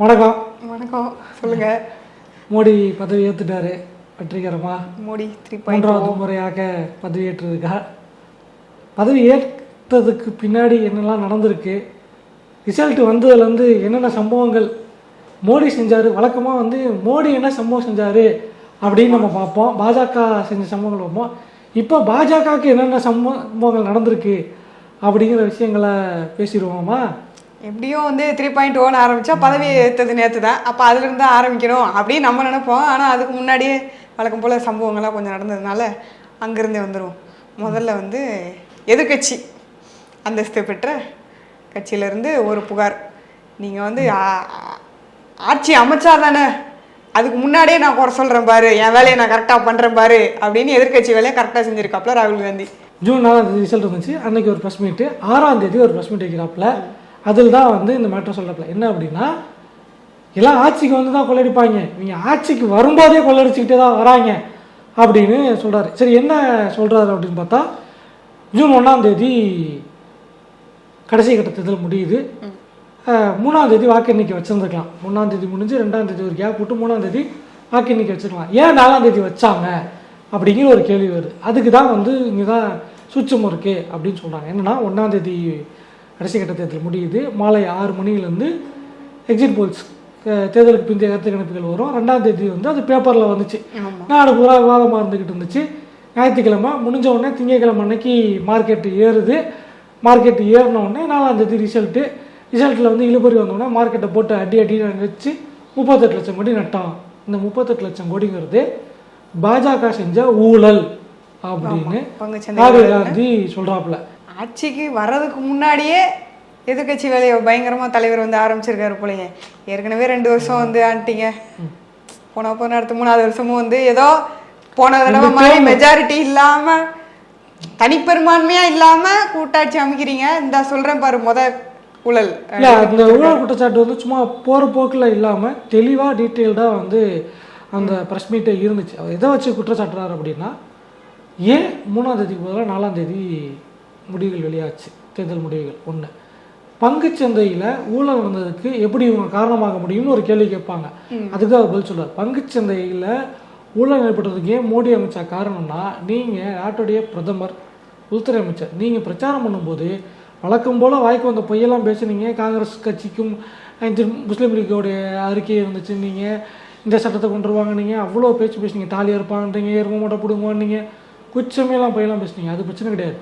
வணக்கம். வணக்கம். சொல்லுங்க. மோடி பதவி ஏற்றுட்டாரு வெற்றிகரமா? மோடி த்ரீ மூன்றாவது முறையாக பதவியேற்றிருக்கா பதவி ஏற்றதுக்கு பின்னாடி என்னெல்லாம் நடந்திருக்கு? ரிசல்ட் வந்ததுலேருந்து என்னென்ன சம்பவங்கள்? மோடி செஞ்சார். வழக்கமாக வந்து மோடி என்ன சம்பவம் செஞ்சார் அப்படின்னு நம்ம பார்ப்போம். பாஜக செஞ்ச சம்பவங்கள் பார்ப்போம். இப்போ பாஜகவுக்கு என்னென்ன சம்பவங்கள் நடந்திருக்கு அப்படிங்கிற விஷயங்களை பேசிடுவோமா எப்படியும் வந்து த்ரீ பாயிண்ட் ஓன் ஆரம்பித்தா பதவி ஏற்றது நேற்று தான் அப்போ அதுலேருந்து தான் ஆரம்பிக்கணும் அப்படின்னு நம்ம நினைப்போம். ஆனால் அதுக்கு முன்னாடியே வழக்கம் போல் சம்பவங்கள்லாம் கொஞ்சம் நடந்ததுனால அங்கேருந்தே வந்துடும் முதல்ல வந்து எதிர்க்கட்சி. அந்தஸ்து பெற்ற கட்சியிலேருந்து ஒரு புகார். நீங்கள் வந்து ஆட்சி அமைச்சா தானே. அதுக்கு முன்னாடியே நான் குறை சொல்கிறேன் பாரு. என் வேலையை நான் கரெக்டாக பண்ணுறேன் பாரு அப்படின்னு எதிர்க்கட்சி வேலையை கரெக்டாக செஞ்சுருக்காப்ல ராகுல் காந்தி. ஜூன் நாலாம் தேதி ரிசல்ட் வந்துச்சு. அன்னைக்கு ஒரு ப்ரெஸ் மீட்டு ஆறாம் தேதி ஒரு ப்ரெஸ் மீட் வைக்கிறாப்புல அதில் தான் வந்து இந்த மேட்டர் சொல்கிறப்பல என்ன அப்படின்னா எல்லாம் ஆட்சிக்கு வந்து தான் கொள்ளடிப்பாங்க. இவங்க ஆட்சிக்கு வரும்போதே கொள்ளடிச்சுக்கிட்டே தான் வராங்க அப்படின்னு சொல்கிறாரு சரி என்ன சொல்கிறாரு அப்படின்னு பார்த்தா ஜூன் ஒன்றாம் தேதி கடைசி கட்ட தேர்தல் முடியுது மூணாம் தேதி வாக்கு எண்ணிக்கை வச்சிருந்துருக்கலாம். மூணாம் தேதி முடிஞ்சு ரெண்டாம் தேதி ஒரு கேப் விட்டு மூணாம் தேதி வாக்கு எண்ணிக்கை வச்சிருக்கலாம். ஏன் நாலாம் தேதி வச்சாங்க அப்படிங்கிற ஒரு கேள்வி வருது. அதுக்கு தான் வந்து இங்கே தான் சூட்சம் இருக்கு அப்படின்னு சொல்கிறாங்க என்னன்னா ஒன்றாம் தேதி கடைசி கட்ட தேர்தல் முடியுது. மாலை ஆறு மணிலேருந்து எக்ஸிட் போல்ஸ் தேர்தலுக்கு பிந்தைய கருத்து கணிப்புகள் வரும். ரெண்டாம் தேதி வந்து அது பேப்பரில் வந்துச்சு. நாடு பூரா விவாதமாக இருந்துக்கிட்டு இருந்துச்சு. ஞாயிற்றுக்கிழமை முடிஞ்ச உடனே திங்கக்கிழமை அன்னைக்கு மார்க்கெட்டு ஏறுது. மார்க்கெட்டு ஏறின உடனே நாலாம் தேதி ரிசல்ட்டு ரிசல்ட்டில் வந்து இழுபறி வந்தோடனே மார்க்கெட்டை போட்டு அடி அடி வச்சு முப்பத்தெட்டு லட்சம் கோடி நட்டான் இந்த முப்பத்தெட்டு லட்சம் கோடிங்கிறது பாஜக செஞ்ச ஊழல் அப்படின்னு ராகுல் காந்தி சொல்கிறாப்புல ஆட்சிக்கு வர்றதுக்கு முன்னாடியே எதிர்க்கட்சி வேலையை பயங்கரமாக தலைவர் வந்து ஆரம்பிச்சிருக்காரு போலயே. ஏற்கனவே ரெண்டு வருஷம் வந்து ஆண்டிங்க. போன போன அடுத்த மூணாவது வருஷமும் வந்து ஏதோ போன தடவை மாதிரி மெஜாரிட்டி இல்லாம தனிப்பெரும்பான்மையா இல்லாம கூட்டாட்சி அமைக்கிறீங்க. இந்த சொல்றேன் பாரு முத ஊழல். இல்லை அந்த ஊழல் குற்றச்சாட்டு வந்து சும்மா போகிற போக்கில் இல்லாமல் தெளிவாக டீட்டெயில்டாக வந்து அந்த ப்ரெஸ் மீட்டே இருந்துச்சு. அவர் எதை வச்சு குற்றச்சாட்டுறாரு அப்படின்னா ஏன் மூணாம் தேதிக்கு பதிலாக நாலாம் தேதி முடிவுகள் வெளியாச்சு. தேர்தல் முடிவுகள். ஒன்று பங்குச்சந்தையில் ஊழல் வந்ததுக்கு எப்படி இவங்க காரணமாக முடியும்னு ஒரு கேள்வி கேட்பாங்க. அதுக்கு அவர் பதில் சொல்றார். பங்குச்சந்தையில் ஊழல் ஏற்பட்டதுக்கு ஏன் மோடி அமைச்சா காரணம்னா நீங்கள் நாட்டுடைய பிரதமர் உள்துறை அமைச்சர் நீங்கள் பிரச்சாரம் பண்ணும்போது வழக்கம் போல் வாய்க்கு வந்த பொய்யெல்லாம் பேசுனீங்க. காங்கிரஸ் கட்சிக்கும் முஸ்லீம் லீக்கோடைய அறிக்கை இருந்துச்சு நீங்கள் இந்த சட்டத்தை கொண்டு வருவாங்க. நீங்கள் அவ்வளோ பேச்சு பேசுனீங்க. தாலி இருப்பான்றீங்க எரும மூட்டை பிடுங்குவான்னீங்க குச்சமையெல்லாம் பொய்யெல்லாம் பேசுனீங்க. அது பிரச்சனை கிடையாது.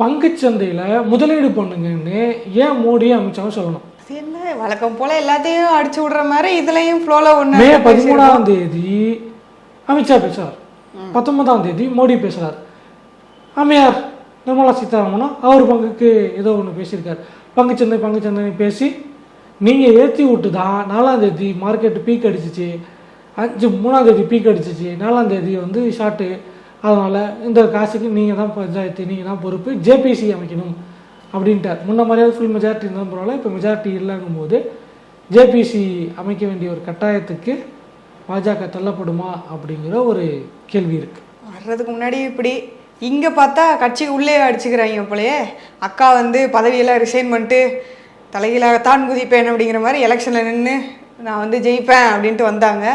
பங்குச்சந்தையில் முதலீடு பண்ணுங்கன்னு ஏன் மோடி அமித்ஷாவும் சொல்லணும்? என்ன வழக்கம் போல எல்லாத்தையும் அடிச்சு விடுற மாதிரி இதுலயும் ஃப்ளோல ஒண்ணு மே பதிமூணாம் தேதி அமித்ஷா பேசுறார். பத்தொன்பதாம் தேதி மோடி பேசுறார். அம்மையார் நிர்மலா சீதாராமனும் அவர் பங்குக்கு ஏதோ ஒன்று பேசியிருக்காரு. பங்குச்சந்தை பங்குச்சந்தை பேசி நீங்கள் ஏற்றி விட்டு தான் நாலாம் தேதி மார்க்கெட்டு பீக் அடிச்சிச்சு அஞ்சு மூணாம் தேதி பீக் அடிச்சிச்சு நாலாம் தேதி வந்து ஷார்ட்டு அதனால் இந்த காசுக்கு நீங்கள் தான் பஞ்சாயத்து நீங்கள் தான் பொறுப்பு ஜேபிசி அமைக்கணும் அப்படின்ட்டார். முன்ன மாதிரியாவது ஃபுல் மெஜாரிட்டி இருந்தாலும் பரவாயில்ல இப்போ மெஜாரிட்டி இல்லைங்கும் போது ஜேபிசி அமைக்க வேண்டிய ஒரு கட்டாயத்துக்கு பாஜக தள்ளப்படுமா அப்படிங்கிற ஒரு கேள்வி இருக்குது வர்றதுக்கு முன்னாடி இப்படி இங்கே பார்த்தா கட்சி உள்ளே அடிச்சுக்கிறாங்க போலயே அக்கா வந்து பதவியெல்லாம் ரிசைன் பண்ணிட்டு தலைகீழாக தான் குதிப்பேன் அப்படிங்கிற மாதிரி எலெக்ஷனில் நின்று நான் வந்து ஜெயிப்பேன் அப்படின்ட்டு வந்தாங்க.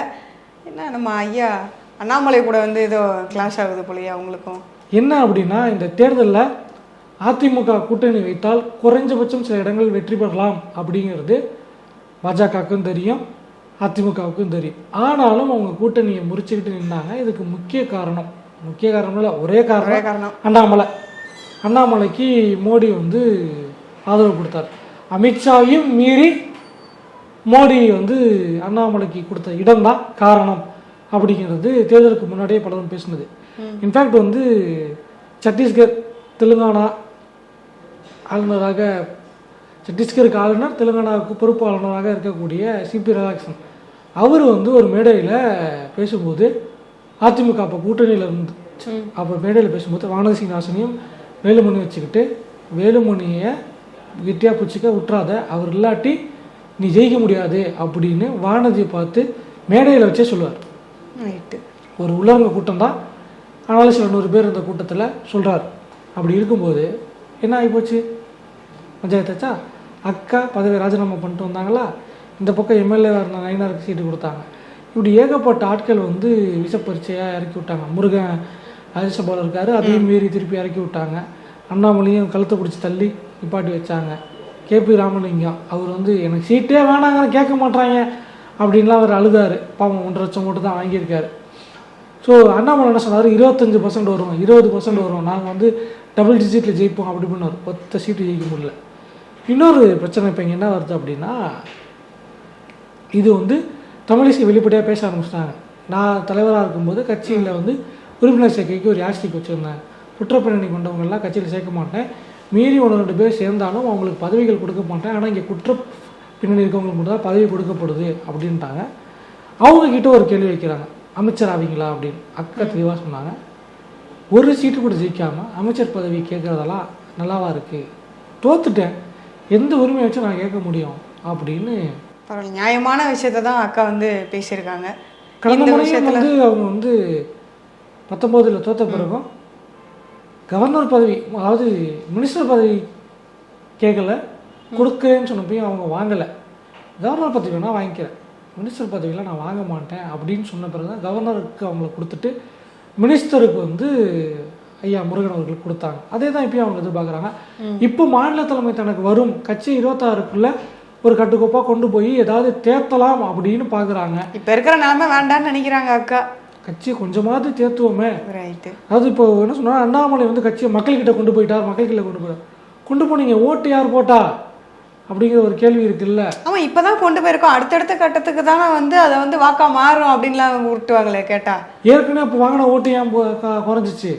என்ன நம்ம ஐயா அண்ணாமலை கூட வந்து ஏதோ கிளாஷ் ஆகுது போலயே அவங்களுக்கும். என்ன அப்படின்னா இந்த தேர்தலில் அதிமுக கூட்டணி வைத்தால் குறைஞ்சபட்சம் சில இடங்கள் வெற்றி பெறலாம் அப்படிங்கிறது பாஜகவுக்கும் தெரியும் அதிமுகவுக்கும் தெரியும். ஆனாலும் அவங்க கூட்டணியை முறிச்சுக்கிட்டு நின்னாங்க. இதுக்கு முக்கிய காரணம் முக்கிய காரணம் இல்லை ஒரே காரணம் காரணம். அண்ணாமலை. அண்ணாமலைக்கு மோடி வந்து ஆதரவு கொடுத்தார். அமித்ஷாவையும் மீறி மோடி வந்து அண்ணாமலைக்கு கொடுத்த இடம்தான் காரணம். அப்படிங்கிறது தேர்தலுக்கு முன்னாடியே பலரும் பேசினது. இன்ஃபேக்ட் வந்து சத்தீஸ்கர் தெலுங்கானா ஆளுநராக சத்தீஸ்கருக்கு ஆளுநர் தெலுங்கானாவுக்கு பொறுப்பு ஆளுநராக இருக்கக்கூடிய சிபி ராதாகிருஷ்ணன் அவர் வந்து ஒரு மேடையில் பேசும்போது அதிமுக அப்போ கூட்டணியில் இருந்து அப்போ மேடையில் பேசும்போது வானதி சீனிவாசனையும் வேலுமணி வச்சுக்கிட்டு வேலுமணியை கெட்டியாக பிடிச்சிக்க விட்றாத அவர் இல்லாட்டி நீ ஜெயிக்க முடியாது அப்படின்னு வானதியை பார்த்து மேடையில் வச்சே சொல்லுவார். ரைட்டு ஒரு உள்ளரங்க கூட்டம் தான் ஆனாலும் சில நூறு பேர் இந்த கூட்டத்தில் சொல்கிறார் அப்படி இருக்கும்போது என்ன ஆகிப்போச்சு? பஞ்சாயத்தாச்சா அக்கா பதவி ராஜினாமா பண்ணிட்டு வந்தாங்களா? இந்த பக்கம் எம்எல்ஏ இருந்த நயினாருக்கு சீட்டு கொடுத்தாங்க. இப்படி ஏகப்பட்ட ஆட்கள் வந்து விஷப்பரீட்சையாக இறக்கி விட்டாங்க. முருகன் ராஜ்யசபாவில் இருக்காரு அதையும் மீறி திருப்பி இறக்கி விட்டாங்க. அண்ணாமலையும் கழுத்தை பிடிச்சி தள்ளி நிப்பாட்டி வச்சாங்க. கேபி ராமலிங்கம் அவர் வந்து எனக்கு சீட்டே வேணாங்கன்னு கேட்க மாட்டாங்க அப்படின்லாம் அவர் அழுதாரு. பாவம் ஒன்றரை லட்சம் மட்டும் தான் வாங்கியிருக்காரு. ஸோ அண்ணாமலை என்ன சொன்னார்? இருபத்தஞ்சு பர்சன்ட் வரும் இருபது பர்சன்ட் வரும். நாங்கள் வந்து டபுள் டிஜிட்டில் ஜெயிப்போம் அப்படி பண்ணார் பத்து சீட்டு ஜெயிக்க முடியல. இன்னொரு பிரச்சனை இப்போ இங்கே என்ன வருது அப்படின்னா இது வந்து தமிழிசை வெளிப்படையாக பேச ஆரம்பிச்சிட்டாங்க. நான் தலைவராக இருக்கும்போது கட்சியில் வந்து உறுப்பினர் சேர்க்கைக்கு ஒரு யாஸ்டிக் வச்சுருந்தேன். குற்றப்பின்னணி கொண்டவங்கெல்லாம் கட்சியில் சேர்க்க மாட்டேன். மீறி ஒன்று ரெண்டு பேர் சேர்ந்தாலும் அவங்களுக்கு பதவிகள் கொடுக்க மாட்டேன். ஆனால் இங்கே குற்ற பின்னணி இருக்கவங்களுக்கு மட்டும் தான் பதவி கொடுக்கப்படுது அப்படின்ட்டாங்க. அவங்க கிட்ட ஒரு கேள்வி வைக்கிறாங்க. அமைச்சர் ஆவீங்களா? அப்படின்னு. அக்கா தெளிவாக சொன்னாங்க. ஒரு சீட்டு கூட ஜெயிக்காம அமைச்சர் பதவி கேட்குறதெல்லாம் நல்லாவா இருக்குது தோத்துட்டேன். எந்த உரிமையை வச்சு நான் கேட்க முடியும். அப்படின்னு பரவாயில்ல. நியாயமான விஷயத்தை தான் அக்கா வந்து பேசியிருக்காங்க. கடந்த முறையும் விஷயத்துல வந்து அவங்க வந்து பத்தொம்போதில் தோத்த பிறகும் கவர்னர் பதவி அதாவது மினிஸ்டர் பதவி கேட்கல. கொடுக்குறேன்னு சொன்னப்பையும் அவங்க வாங்கலை. கவர்னர் பதவி வேணால் வாங்கிக்கிறேன் மினிஸ்டர் பதவியெலாம் நான் வாங்க மாட்டேன் அப்படின்னு சொன்ன பிறகு தான் கவர்னருக்கு அவங்கள கொடுத்துட்டு மினிஸ்டருக்கு வந்து ஐயா முருகன் அவர்களுக்கு கொடுத்தாங்க. அதே தான் இப்பயும் அவங்க எதிர்பார்க்குறாங்க. இப்போ மாநில தலைமை தனக்கு வரும். கட்சி இருபத்தாறுக்குள்ள ஒரு கட்டுக்கோப்பாக கொண்டு போய் ஏதாவது தேத்தலாம் அப்படின்னு பார்க்குறாங்க இப்ப இருக்கிற நிலைமை வேண்டாம்னு நினைக்கிறாங்க அக்கா. கட்சியை கொஞ்சமாவது தேத்துவோமே. ரைட்டு அதாவது இப்போ என்ன சொன்னா அண்ணாமலை வந்து கட்சியை மக்கள்கிட்ட கொண்டு போயிட்டார் மக்கள்கிட்ட கொண்டு போயிட்டார். கொண்டு போனீங்க ஓட்டு யார் போட்டா? அப்படிங்கிற ஒரு கேள்வி இருக்குல்ல? ஆமா இப்பதான் கொண்டு போயிருக்கோம். அடுத்தடுத்த கட்டத்துக்கு தானே வந்து அதை வந்து வாக்கா மாறும் அப்படின்லாம் அவங்க உருட்டுவாங்களே கேட்டா. ஏற்கனவே இப்போ வாங்கின ஓட்டு ஏன் குறைஞ்சிச்சு?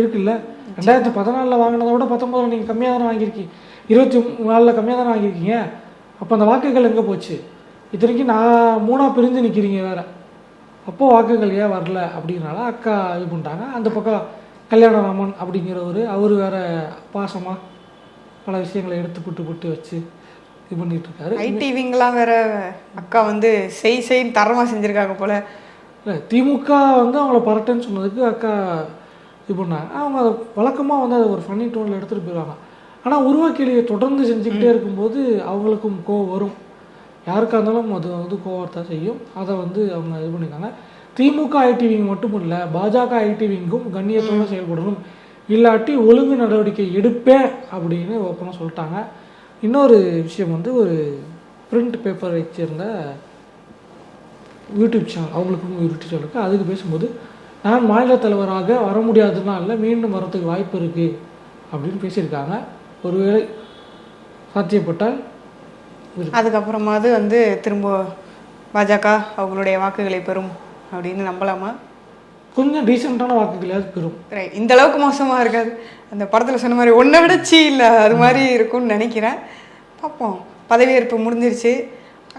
இருக்குல்ல? ரெண்டாயிரத்தி பதினாலில் வாங்கினதை விட பத்தொம்போதில் நீங்கள் கம்மியாக தானே வாங்கியிருக்கீங்க. இருபத்தி நாலில் கம்மியாக தானே வாங்கியிருக்கீங்க. அப்போ அந்த வாக்குகள் எங்கே போச்சு? இத்தனைக்கும் நான் மூணாக பிரிஞ்சு நிற்கிறீங்க வேற. அப்போ வாக்குகள் ஏன் வரல அப்படின்னால அக்கா இது பண்ணிட்டாங்க. அந்த பக்கம் கல்யாணராமன் அப்படிங்கிறவர் அவர் வேற பாசமாக பல விஷயங்களை எடுத்து புட்டு புட்டு வச்சு இது பண்ணிட்டு இருக்காரு ஐடிவிங்கெல்லாம் வேற அக்கா வந்து செய் செய்ன்னு தரமா செஞ்சிருக்காங்க போல. இல்லை திமுக வந்து அவங்கள பரட்டேன்னு சொன்னதுக்கு அக்கா இது பண்ணாங்க. அவங்க அதை வழக்கமாக வந்து அதை ஒரு ஃபன்னி டோனில் எடுத்துகிட்டு போயிடுவாங்க. ஆனால் உருவக்கேளியை தொடர்ந்து செஞ்சுக்கிட்டே இருக்கும்போது அவங்களுக்கும் கோவம் வரும். யாருக்கா இருந்தாலும் அது வந்து கோவத்தை செய்யும். அதை வந்து அவங்க இது பண்ணியிருக்காங்க. திமுக ஐடிவிங் மட்டும் இல்லை பாஜக ஐடிவிங்கும் கண்ணியத்தோடு செயல்படணும். இல்லாட்டி ஒழுங்கு நடவடிக்கை எடுப்பேன் அப்படின்னு ஓப்பனாக சொல்லிட்டாங்க. இன்னொரு விஷயம் வந்து ஒரு பிரிண்ட் பேப்பர் வச்சிருந்த யூடியூப் சேனல் அவங்களுக்கும் யூடியூப் சேனலுக்கு இருக்குது அதுக்கு பேசும்போது நான் மாநில தலைவராக வர முடியாதுன்னா இல்லை மீண்டும் வரத்துக்கு வாய்ப்பு இருக்குது அப்படின்னு பேசியிருக்காங்க. ஒருவேளை சாத்தியப்பட்டால் அதுக்கப்புறமாவது வந்து திரும்ப பாஜக அவங்களுடைய வாக்குகளை பெறும் அப்படின்னு நம்பலாமா? கொஞ்சம் டீசெண்டான வாக்குகளையாவது பெறும் ரைட் இந்த அளவுக்கு மோசமா இருக்காது. அந்த படத்துல சொன்ன மாதிரி ஒன்றை விட சீ இல்லை அது மாதிரி இருக்கும்னு நினைக்கிறேன். பார்ப்போம் பதவியேற்பு முடிஞ்சிருச்சு.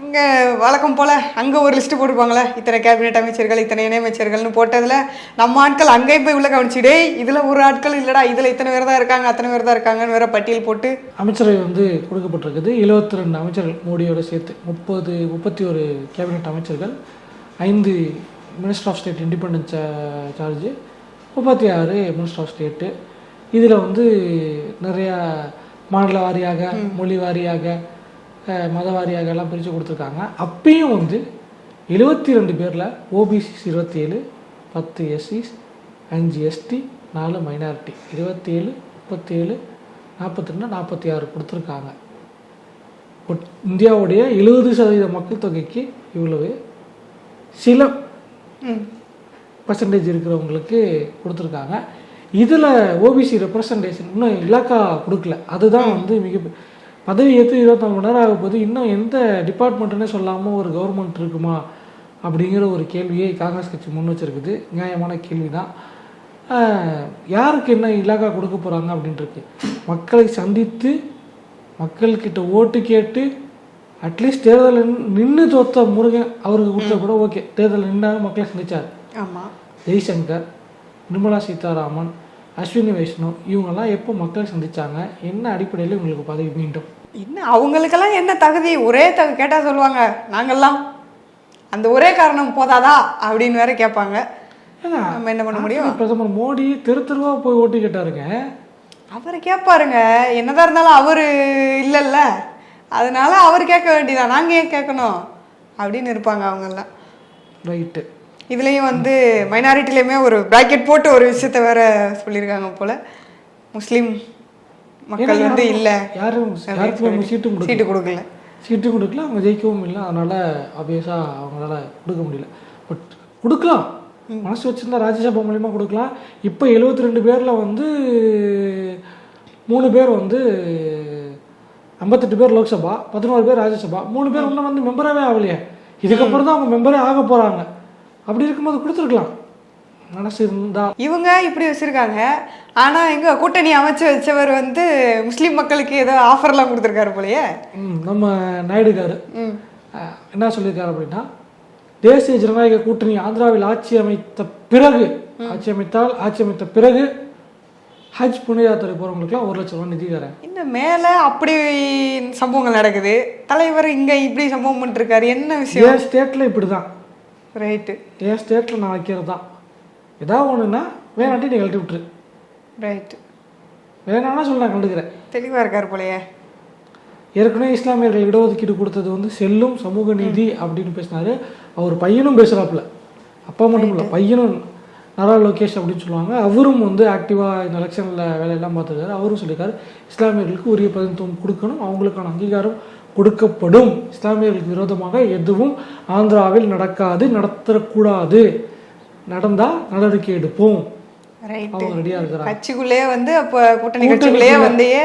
அங்கே வழக்கம் போல் அங்கே ஒரு லிஸ்ட்டு போட்டிருப்பாங்களே இத்தனை கேபினெட் அமைச்சர்கள் இத்தனை இணையமைச்சர்கள்னு போட்டதில் நம்ம ஆட்கள் அங்கேயும் போய் உள்ள கவனிச்சு டேய் இதில் ஒரு ஆட்கள் இல்லைடா. இதில் இத்தனை பேர் தான் இருக்காங்க அத்தனை பேர் தான் இருக்காங்கன்னு வேற பட்டியல் போட்டு அமைச்சரவை வந்து கொடுக்கப்பட்டிருக்குது. 72 ரெண்டு அமைச்சர்கள் மோடியோட சேர்த்து முப்பது முப்பத்தி ஒரு கேபினெட் அமைச்சர்கள் ஐந்து minister of state independence charge முப்பத்தி ஆறு மினிஸ்டர் ஆஃப் ஸ்டேட்டு இதில் வந்து நிறையா மாநில வாரியாக மொழி வாரியாக மத வாரியாக எல்லாம் பிரித்து கொடுத்துருக்காங்க. அப்பயும் வந்து எழுபத்தி ரெண்டு பேரில் ஓபிசிஸ் இருபத்தி ஏழு பத்து எஸ்சிஸ் அஞ்சு எஸ்டி நாலு மைனாரிட்டி இருபத்தி ஏழு முப்பத்தி ஏழு நாற்பத்தி ரெண்டு நாற்பத்தி ஆறு கொடுத்துருக்காங்க. இந்தியாவுடைய எழுபது சதவீத மக்கள் தொகைக்கு இவ்வளவு. சில பர்சன்டேஜ் இருக்கிறவங்களுக்கு கொடுத்துருக்காங்க. இதில் ஓபிசி ரெப்ரசன்டேஷன் இன்னும் இலாக்கா கொடுக்கல. அதுதான் வந்து மிக பதவி ஏற்று இருபத்தாலு மணி நேரம் ஆக போது இன்னும் எந்த டிபார்ட்மெண்ட்டுன்னே சொல்லாமல் ஒரு கவர்மெண்ட் இருக்குமா அப்படிங்கிற ஒரு கேள்வியை காங்கிரஸ் கட்சி முன் வச்சிருக்குது. நியாயமான கேள்வி தான் யாருக்கு என்ன இலாக்கா கொடுக்க போகிறாங்க அப்படின்ட்டு மக்களை சந்தித்து மக்கள்கிட்ட ஓட்டு கேட்டு அட்லீஸ்ட் தேர்தலில் நின்று தோத்த முருகன் அவருக்கு கொடுத்தா கூட ஓகே தேர்தலில் நின்னாங்க மக்களை சந்திச்சார். ஆமாம் ஜெய்சங்கர் நிர்மலா சீதாராமன் அஸ்வினி வைஷ்ணவ் இவங்கெல்லாம் எப்போ மக்களை சந்திச்சாங்க? என்ன அடிப்படையில் இவங்களுக்கு பதவி மீண்டும்? என்ன அவங்களுக்கெல்லாம் என்ன தகுதி? ஒரே தகு கேட்டால் சொல்லுவாங்க நாங்கெல்லாம் அந்த ஒரே காரணம் போதாதா? அப்படின்னு வேற கேட்பாங்க. நம்ம என்ன பண்ண முடியும்? பிரதமர் மோடி தெரு தெருவா போய் ஓட்டு கேட்டாருங்க அவர் கேட்பாருங்க என்னதான் இருந்தாலும் அவர் இல்லைல்ல. அதனால அவர் கேட்க வேண்டியதா நாங்க ஏன் கேட்கணும்? அப்படின்னு இருப்பாங்க அவங்கெல்லாம். ரைட்டு இதுலேயும் வந்து மைனாரிட்டிலையுமே ஒரு பிராக்கெட் போட்டு ஒரு விஷயத்த வேற சொல்லியிருக்காங்க போல. முஸ்லீம் மக்கள் வந்து இல்லை. யாரும் கொடுக்கல. சீட்டு கொடுக்கல. சீட்டு கொடுக்கல அவங்க ஜெயிக்கவும் இல்லை. அதனால் ஆப்வியஸாக அவங்களால கொடுக்க முடியல. பட் கொடுக்கலாம். மனசு வச்சிருந்தா ராஜ்யசபா மூலியமா கொடுக்கலாம். இப்போ எழுபத்தி ரெண்டு பேரில் வந்து மூணு பேர் வந்து ஐம்பத்தெட்டு பேர் லோக்சபா பதினோரு பேர் ராஜ்யசபா மூணு பேர் இன்னும் வந்து மெம்பராகவே ஆகலையே. இதுக்கப்புறம் தான் அவங்க மெம்பரே ஆக போகிறாங்க அப்படி இருக்கும்போது கொடுத்துருக்கலாம். மனசு இருந்தா இவங்க இப்படி வச்சிருக்காங்க. ஆனா எங்க கூட்டணி அமைச்சு வச்சவர் வந்து முஸ்லீம் மக்களுக்கு ஏதோ ஆஃபர்லாம் கொடுத்துருக்காரு போலயே. நம்ம நாயுடுகாரு. என்ன சொல்லியிருக்காரு அப்படின்னா தேசிய ஜனநாயக கூட்டணி ஆந்திராவில் ஆட்சி அமைத்த பிறகு ஆட்சி அமைத்தால் ஆட்சி அமைத்த பிறகு ஹஜ் புனித யாத்திரை போகிறவங்களுக்குலாம் ஒரு லட்சம் ரூபாய் நிதி தரேன். இன்னும் மேல அப்படி சம்பவங்கள் நடக்குது. தலைவர் இங்க இப்படி சம்பவம் பண்ணிருக்காரு. என்ன விஷயம்? என் ஸ்டேட்டில் இப்படி தான் ரைட்டு என் ஸ்டேட்டில் நான் வைக்கிறது? தான் ஏதாவது ஒன்றுன்னா வேணாட்டி நீ கழட்டி விட்டுரு. ரைட்டு வேணான்னா சொல்லி நான் கண்டுக்கிறேன் தெளிவா இருக்காரு போலயே. ஏற்கனவே இஸ்லாமியர்கள் இடஒதுக்கீடு கொடுத்தது வந்து செல்லும் சமூக நீதி அப்படின்னு பேசினாரு. அவர் பையனும் பேசுகிறாப்புல அப்பா மட்டும் இல்லை பையனும் நரா லோகேஷ் அப்படின்னு சொல்லுவாங்க. அவரும் வந்து ஆக்டிவாக இந்த எலெக்ஷனில் வேலையெல்லாம் பார்த்துருக்காரு. அவரும் சொல்லியிருக்காரு இஸ்லாமியர்களுக்கு உரிய பிரதிநிதித்துவம் கொடுக்கணும். அவங்களுக்கான அங்கீகாரம் கொடுக்கப்படும். இஸ்லாமியர்களுக்கு விரோதமாக எதுவும் ஆந்திராவில் நடக்காது நடத்தக்கூடாது. நடந்தால் நடவடிக்கை எடுப்போம். அவங்க ரெடியாக இருக்கிறாங்க கட்சிக்குள்ளேயே வந்து அப்போ கூட்டணி கட்சிக்குள்ளேயே வந்தையே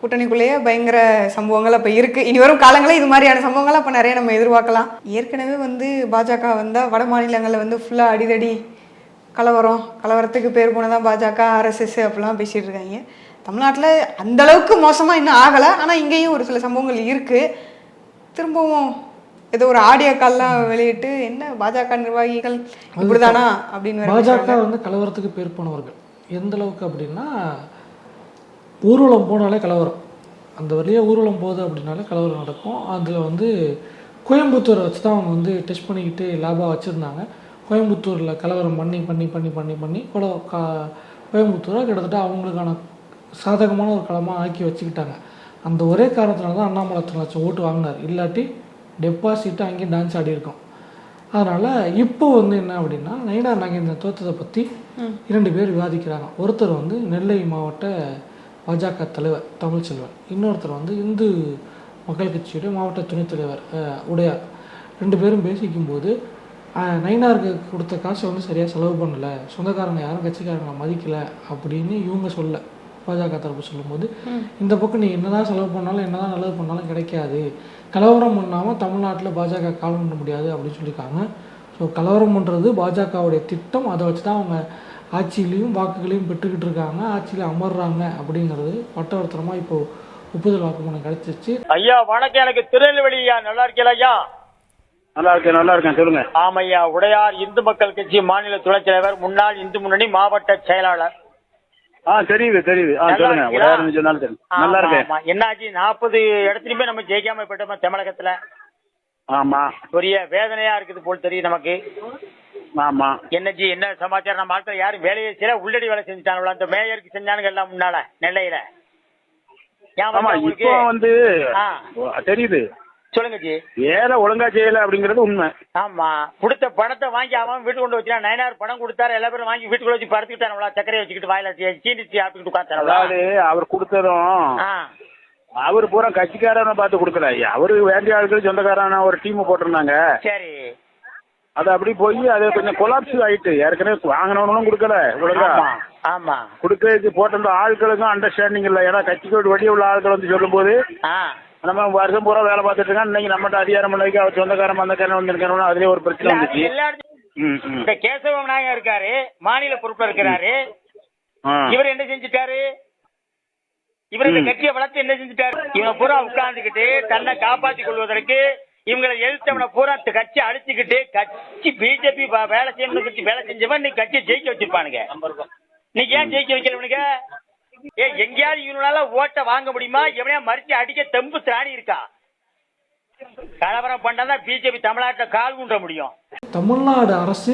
கூட்டணிக்குள்ளேயே பயங்கர சம்பவங்கள் அப்போ இருக்கு. இனி வரும் காலங்களில் இது மாதிரியான சம்பவங்கள் அப்போ நிறைய நம்ம எதிர்பார்க்கலாம். ஏற்கனவே வந்து பாஜக வந்தால் வட மாநிலங்களில் வந்து ஃபுல்லாக அடிதடி கலவரம் கலவரத்துக்கு பேர் போனதான் பாஜக ஆர்எஸ்எஸ் அப்படிலாம் பேசிட்டு இருக்காங்க. தமிழ்நாட்டில் அந்த அளவுக்கு மோசமாக இன்னும் ஆகலை. ஆனால் இங்கேயும் ஒரு சில சம்பவங்கள் இருக்கு. திரும்பவும் ஏதோ ஒரு ஆடியோ கால்லாம் வெளியிட்டு என்ன பாஜக நிர்வாகிகள் இப்படிதானா? அப்படின்னு பாஜக வந்து கலவரத்துக்கு பேர் போனவர்கள். எந்த அளவுக்கு அப்படின்னா ஊர்வலம் போனாலே கலவரம். அந்த வழியாக ஊர்வலம் போகுது அப்படின்னாலே கலவரம் நடக்கும். அதில் வந்து கோயம்புத்தூரை வச்சு தான் அவங்க வந்து டெஸ்ட் பண்ணிக்கிட்டு லேபாக வச்சுருந்தாங்க. கோயம்புத்தூரில் கலவரம் பண்ணி பண்ணி பண்ணி பண்ணி பண்ணி கொல கா கோயம்புத்தூரை? கிட்டத்தட்ட அவங்களுக்கான சாதகமான ஒரு களமாக ஆக்கி வச்சுக்கிட்டாங்க. அந்த ஒரே காரணத்தினால தான் அண்ணாமலை லட்சம் ஓட்டு வாங்கினார். இல்லாட்டி டெபாசிட்டு அங்கேயும் டான்ஸ் ஆடி இருக்கோம். அதனால் இப்போ வந்து என்ன அப்படின்னா நயினா நாகேந்திரன் தோற்றதை பற்றி இரண்டு பேர் விவாதிக்கிறாங்க. ஒருத்தர் வந்து நெல்லை மாவட்ட பாஜக தலைவர் தமிழ்ச்செல்வன். இன்னொருத்தர் வந்து இந்து மக்கள் கட்சியுடைய மாவட்ட துணைத் தலைவர் உடையார். ரெண்டு பேரும் பேசிக்கும்போது நயினாருக்கு கொடுத்த காசை வந்து சரியாக செலவு பண்ணலை. சொந்தக்காரங்க யாரும் கட்சிக்காரங்களை மதிக்கலை அப்படின்னு இவங்க சொல்ல. பாஜக தரப்பு சொல்லும்போது இந்த பக்கம் நீ என்னதான் செலவு பண்ணாலும் என்னதான் நல்லது பண்ணாலும் கிடைக்காது. கலவரம் பண்ணாமல் தமிழ்நாட்டில் பாஜக காலம் பண்ண முடியாது அப்படின்னு சொல்லியிருக்காங்க. ஸோ கலவரம் பண்ணுறது பாஜகவுடைய திட்டம். அதை வச்சு தான் அவங்க ஆட்சியிலையும் வாக்குகளையும் பெற்றுக்கிட்டு இருக்காங்க. ஆட்சியில் அமர்றாங்க அப்படிங்கிறது பட்டவர்த்தனமாக இப்போ ஒப்புதல் வாக்குமூலம் கிடைச்சிச்சு ஐயா வணக்கம். எனக்கு திருநெல்வேலி ஐயா நல்லா இருக்கீங்களா ஐயா? நல்லா இருக்கேன் நல்லா இருக்கேன் சொல்லுங்க. ஆமையா உடையார் இந்து மக்கள் கட்சி மாநில துணைத் தலைவர் முன்னாள் இந்து முன்னணி மாவட்ட செயலாளர். ஆ தெரியுது தெரியுது. ஆ சொல்லுங்க. ஆறு சொன்னாலும் தெரியும் நல்லா இருக்கேன். என்னாச்சு? நாற்பது இடத்துலயுமே நம்ம ஜெயிக்காம போயிட்டோமா தமிழகத்துல. ஆமா. பெரிய வேதனையா இருக்குது போல் தெரியும் நமக்கு. ஆமா. என்னஜி என்ன சமாச்சாரம்? நம்ம ஆட்கள் யாரும் வேலையை செய்யல உள்ளடி வேலை செஞ்சுட்டாங்களா? அந்த மேயருக்கு செஞ்சானுங்க எல்லாம் முன்னால நெல்லையில. ஆமா? இப்போ வந்து தெரியுது. சொல்லுங்க ஜி. வேலை ஒழுங்கா செய்யல அப்படிங்கிறது உண்மை. ஆமா. கொடுத்த பணத்தை வாங்கி அவன் வீட்டு கொண்டு வச்சான் நயனார் பணம் கொடுத்தாரு. எல்லா பேரும் வாங்கி வீட்டுக்குள்ள வச்சு படுத்துக்கிட்டானுங்களா சக்கரையை வச்சுக்கிட்டு வாயில சீனி சாப்பிட்டுக்கிட்டு உட்காந்துட்டானுங்களா அதாவது அவர் கொடுத்ததும் அவர் பூரா கட்சிக்காரனை பார்த்து கொடுக்கல. அவரு வேண்டிய ஆட்கள் சொந்தக்காரன ஒரு டீம் போட்டிருந்தாங்க. சரி. அது அப்படி போய் அது கொஞ்சம் கொலாப்ஸ் ஆயிட்டு. ஏற்கனவே வாங்கினவனும் கொடுக்கல. ஒழுங்கா. ஆமா. கொடுக்கறதுக்கு போட்டிருந்த ஆட்களுக்கும் அண்டர்ஸ்டாண்டிங் இல்லை. ஏன்னா கட்சிக்கு வெளியே உள்ள ஆட்கள் வந்து சொல்லும்போது ஆ. நம்ம வருஷம் பூரா வேலை பார்த்துட்டு இருக்கான். இன்னைக்கு நம்மகிட்ட அதிகாரம் பண்ணதுக்கு அவர் சொந்தக்காரன் மந்தக்காரன் வந்திருக்காரு அதுலயே ஒரு பிரச்சனை வந்துச்சு. எல்லா இடத்துலயும். இந்த கேசவ விநாயகர் இருக்காரு மாநில பொறுப்புல இருக்கிறாரு. இவர் என்ன செஞ்சுட்டாரு? இவர் இந்த. கட்சியை வளர்த்து என்ன செஞ்சுட்டாரு? இவனை பூரா உட்கார்ந்துகிட்டு தன்னை காப்பாற்றிக் கொள்வதற்கு இவங்களை எழுத்தவனை பூரா கட்சி அழிச்சுக்கிட்டு கட்சி பிஜேபி வேலை செய்யணும் கட்சி வேலை செஞ்சவன் நீ கட்சியை ஜெயிக்க வச்சிருப்பானுங்க. நீ ஏன் ஜெயிக்க வைக்கலவனுங்க ஏ எங்கேயாவது இவனால ஓட்ட வாங்க முடியுமா? எவனையா மறிச்சு அடிக்க தெம்பு திராணி இருக்கா? கலவரம் பண்ணாதான் பிஜேபி தமிழ்நாட்டுல கால் ஊன்ற முடியும். தமிழ்நாடு அரசு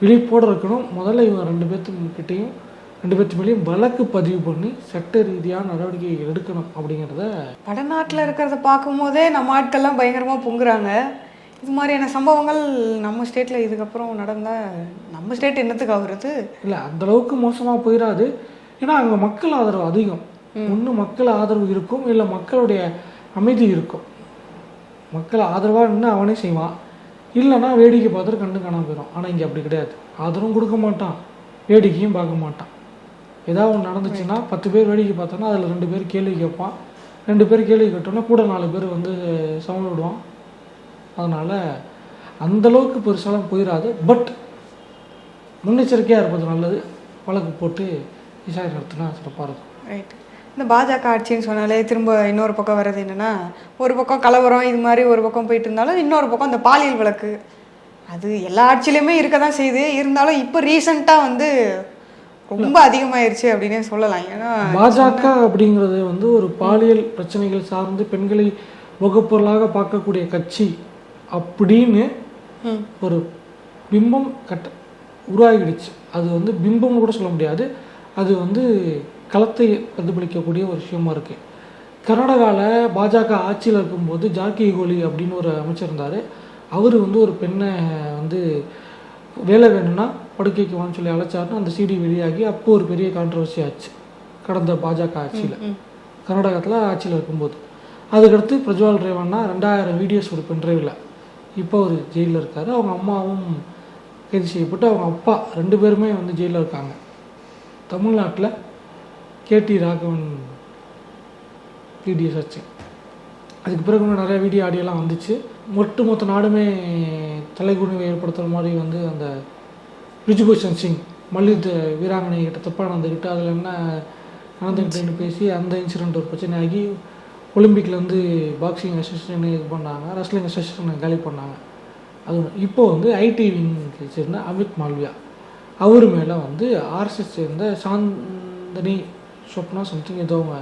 விழிப்போடு இருக்கணும். முதல்ல இவங்க ரெண்டு பேர்த்துக்கிட்டையும் ரெண்டு பேர்த்து மேலேயும் வழக்கு பதிவு பண்ணி சட்ட ரீதியான நடவடிக்கை எடுக்கணும் அப்படிங்கிறத வடநாட்டில் இருக்கிறத பார்க்கும்போதே நம்ம ஆட்கள்லாம் பயங்கரமாக பொங்குறாங்க. இது மாதிரியான சம்பவங்கள் நம்ம ஸ்டேட்டில் இதுக்கப்புறம் நடந்தால் நம்ம ஸ்டேட் என்னத்துக்கு ஆகுறது? இல்லை அந்த அளவுக்கு மோசமாக போயிடாது ஏன்னா அங்கே மக்கள் ஆதரவு அதிகம். ஒன்று மக்கள் ஆதரவு இருக்கும் இல்லை மக்களுடைய அமைதி இருக்கும். மக்கள் ஆதரவாக நின்று அவனே செய்வான். இல்லைன்னா வேடிக்கை பார்த்துட்டு கண்டு காணாம போயிடும். ஆனால் இங்கே அப்படி கிடையாது. ஆதரவும் கொடுக்க மாட்டான். வேடிக்கையும் பார்க்க மாட்டான். ஏதாவது ஒன்று நடந்துச்சுன்னா பத்து பேர் வேடிக்கை பார்த்தோன்னா அதில் ரெண்டு பேர் கேள்வி கேட்பான். ரெண்டு பேர் கேள்வி கேட்டோன்னா கூட நாலு பேர் வந்து சவுண்ட் விடுவான். அதனால் அந்தளவுக்கு பெருசாலாம் போயிடாது பட் முன்னெச்சரிக்கையாக இருப்பது நல்லது. வழக்கு போட்டு நடத்தினா சிறப்பாக இருக்கும் ரைட் இந்த பாஜக ஆட்சின்னு சொன்னாலே திரும்ப இன்னொரு பக்கம் வர்றது என்னன்னா ஒரு பக்கம் கலவரம் இது மாதிரி ஒரு பக்கம் போயிட்டு இருந்தாலும் இன்னொரு பக்கம் இந்த பாலியல் வழக்கு. அது எல்லா ஆட்சியிலையுமே இருக்க தான் செய்யுது. இருந்தாலும் இப்போ ரீசண்டாக வந்து ரொம்ப அதிகமாயிருச்சு அப்படின்னே சொல்லலாம். ஏன்னா பாஜக அப்படிங்கிறது வந்து ஒரு பாலியல் பிரச்சனைகள் சார்ந்து பெண்களை முகப்பொருளாக பார்க்கக்கூடிய கட்சி அப்படின்னு. ஒரு பிம்பம் கட்ட உருவாகிடுச்சு. அது வந்து பிம்பம்னு கூட சொல்ல முடியாது. அது வந்து களத்தை பிரதிபலிக்கக்கூடிய ஒரு விஷயமா இருக்கு. கர்நாடகாவில் பாஜக ஆட்சியில் இருக்கும்போது ஜாக்கி கோலி அப்படின்னு ஒரு அமைச்சர் இருந்தார். அவர் வந்து ஒரு பெண்ணை வந்து வேலை வேணும்னா படுக்கைக்கு வான்னு சொல்லி அழைச்சாருன்னு அந்த சிடி வெளியாகி அப்போ ஒரு பெரிய கான்ட்ரவர்சி ஆச்சு. கடந்த பாஜக ஆட்சியில். கர்நாடகத்தில் ஆட்சியில் இருக்கும்போது. அதுக்கடுத்து பிரஜ்வால் ரேவண்ணா ரெண்டாயிரம் வீடியோஸ் ஒரு பென்ட்ரைவில் இப்போ அவர் ஜெயிலில் இருக்கார். அவங்க அம்மாவும் கைது செய்யப்பட்டு அவங்க அப்பா ரெண்டு பேருமே வந்து ஜெயிலில் இருக்காங்க. தமிழ்நாட்டில் கேடி ராகவன் வீடியோ சர்ச்சு அதுக்கு பிறகு இன்னும் நிறைய வீடியோ ஆடியோலாம் வந்துச்சு. ஒட்டுமொத்த நாடுமே தலைகுனிவை ஏற்படுத்துகிற மாதிரி வந்து அந்த ரிஜுபூஷன் சிங் மல்யுத்த வீராங்கனை கிட்ட தப்பாக நடந்துக்கிட்டு அதில் என்ன நடந்துக்கிட்டு பேசி அந்த இன்சிடெண்ட் ஒரு பிரச்சனை ஆகி ஒலிம்பிக்கில் வந்து பாக்ஸிங் அசோசியேஷனை இது பண்ணாங்க ரெஸ்லிங் அசோசியேஷனை காலி பண்ணாங்க. அது இப்போ வந்து ஐடி விங் சேர்ந்த அமித் மால்வியா. அவர் மேலே வந்து ஆர்எஸ்எஸ் சேர்ந்த சாந்தினி சொப்னா சம்திங் ஏதோ அவங்க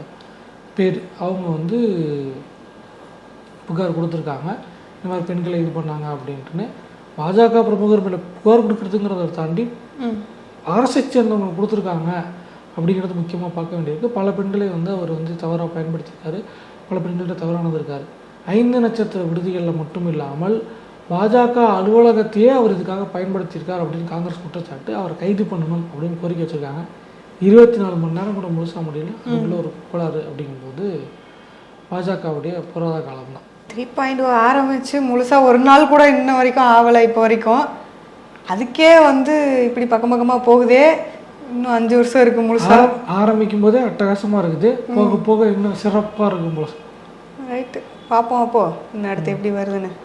பேர். அவங்க வந்து புகார் கொடுத்துருக்காங்க. இந்த மாதிரி பெண்களை இது பண்ணாங்க அப்படின்ட்டுன்னு பாஜக பிரமுகர் மேலே புகார் கொடுக்குறதுங்கிறத தாண்டி அரசை சேர்ந்தவங்க கொடுத்துருக்காங்க அப்படிங்கிறது முக்கியமாக பார்க்க வேண்டியிருக்கு. பல பெண்களை வந்து அவர் வந்து தவறாக பயன்படுத்தியிருக்காரு. பல பெண்கள்கிட்ட தவறானது இருக்காரு. ஐந்து நட்சத்திர விடுதிகளில் மட்டும் இல்லாமல் பாஜக அலுவலகத்தையே அவர் இதுக்காக பயன்படுத்தியிருக்கார் அப்படின்னு காங்கிரஸ் குற்றச்சாட்டு அவரை கைது பண்ணணும் அப்படின்னு கோரிக்கை வச்சுருக்காங்க. இருபத்தி நாலு மணி நேரம் கூட முழுசாக முடியல. அதுக்குள்ள ஒரு கோளாறு அப்படிங்கும்போது பாஜகவுடைய புராத காலம் தான் த்ரீ பாயிண்ட் ஆரம்பிச்சு முழுசாக ஒரு நாள் கூட இன்ன வரைக்கும் ஆகலை இப்போ வரைக்கும். அதுக்கே வந்து இப்படி பக்கம் பக்கமாக போகுதே. இன்னும் அஞ்சு வருஷம் இருக்கு முழுசா. ஆரம் ஆரம்பிக்கும் போதே அட்டகாசமாக இருக்குது. போக போக இன்னும் சிறப்பாக இருக்கும் போல. ரைட்டு பார்ப்போம் அப்போ. இன்னும் அடுத்து எப்படி வருதுன்னு.